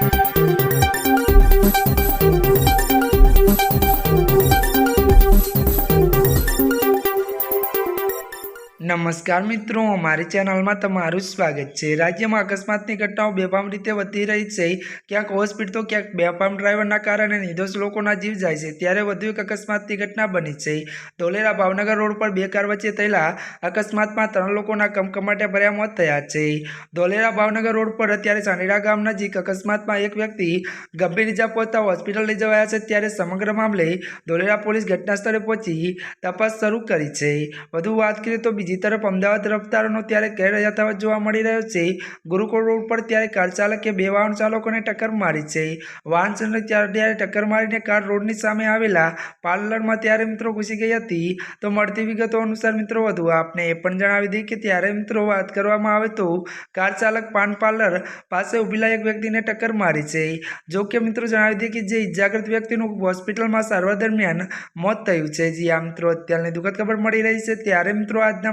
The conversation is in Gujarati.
Thank you. નમસ્કાર મિત્રો, અમારી ચેનલમાં તમારું સ્વાગત છે. રાજ્યમાં અકસ્માતની ઘટનાઓ બેફામ રીતે વધી રહી છે. ક્યાંક હોસ્પિટલ તો ક્યાંક બેફામ ડ્રાઈવરના કારણે નિર્દોષ લોકોના જીવ જાય છે. ત્યારે વધુ એક અકસ્માતની ઘટના બની છે. ધોલેરા ભાવનગર રોડ પર બે કાર વચ્ચે થયેલા અકસ્માતમાં ત્રણ લોકોના કમકમાટે ભર્યા મોત થયા છે. ધોલેરા ભાવનગર રોડ પર અત્યારે સાંડીડા ગામ નજીક અકસ્માતમાં એક વ્યક્તિ ગંભીર ઇજા પહોંચતા હોસ્પિટલ લઈ જવાયા છે. ત્યારે સમગ્ર મામલે ધોલેરા પોલીસ ઘટના સ્થળે પહોંચી તપાસ શરૂ કરી છે. વધુ વાત કરીએ તો બીજી તરફ અમદાવાદ રફતારનો ત્યારે કેર યથાવત જોવા મળી રહ્યો છે. ગુરુકુળ રોડ પર ત્યારે કાર ચાલકે બે વાહન ચાલકોને ટક્કર મારી છે. વાહન ચાલક ત્યારે ટક્કર મારીને કાર રોડની સામે આવેલા પાર્લરમાં ત્યારે મિત્રો ઘૂસી ગઈ હતી. તો મળતી વિગતો અનુસાર મિત્રો વધુ આપને એ પણ જણાવી દઈએ કે ત્યારે મિત્રો વાત કરવામાં આવે તો કાર ચાલક પાન પાર્લર પાસે ઊભેલા એક વ્યક્તિને ટક્કર મારી છે. જો કે મિત્રો જણાવી દઈએ કે જે ઇજાગ્રસ્ત વ્યક્તિનું હોસ્પિટલમાં સારવાર દરમિયાન મોત થયું છે. જે આ મિત્રો, અત્યારની દુઃખદ ખબર મળી રહી છે. ત્યારે મિત્રો આજના